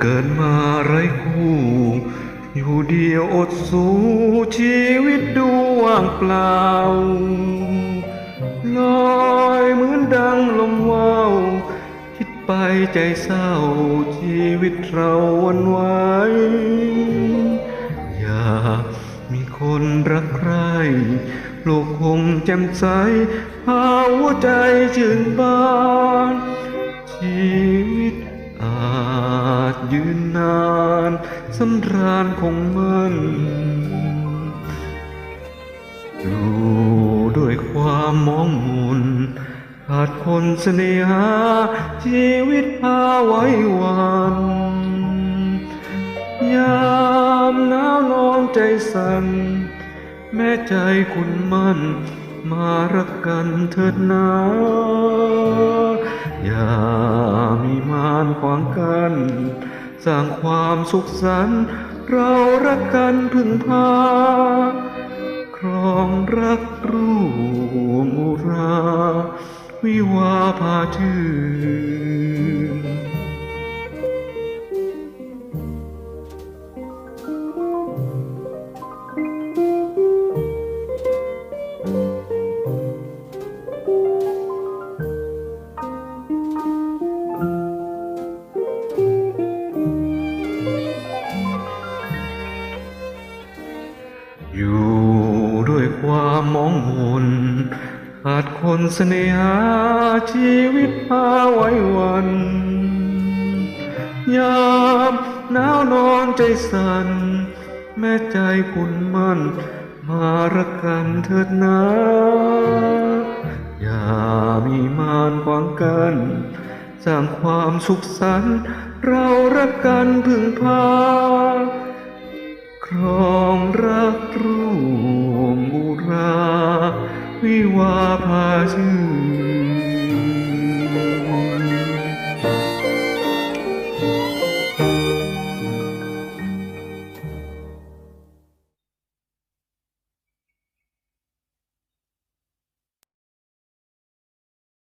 เกิดมาไร้คู่ อยู่เดียวอดสู้ชีวิตดูว่างเปล่า ลอยเหมือนดังลมว่าวคิดไปใจเศร้าชีวิตเราวันไวอยากมีคนรักใครโลกคงแจ่มใสหาวใจชื่นบาน สำราญคงมันอยู่ด้วยความมองมุนขาดคนเสน่หาชีวิตพาไว้วันยามหนาวนอนใจสั่นแม่ใจคุณมันมารักกันเถิดนาอย่ามีมารขวางกัน สร้างความสุขสันต์เรารักกันพึ่งพา ครองรักร่วมอุรา วิวาพาชื่อ ความมองมนขาดคนเสน่หาชีวิตพาไว้วัน ยามหนาวนอนใจสั่นแม่ใจคุณมันมารักกันเถิดนะอย่ามีมารขวางกัน สร้างความสุขสันต์เรารักกันพึ่งพา 为我把酒。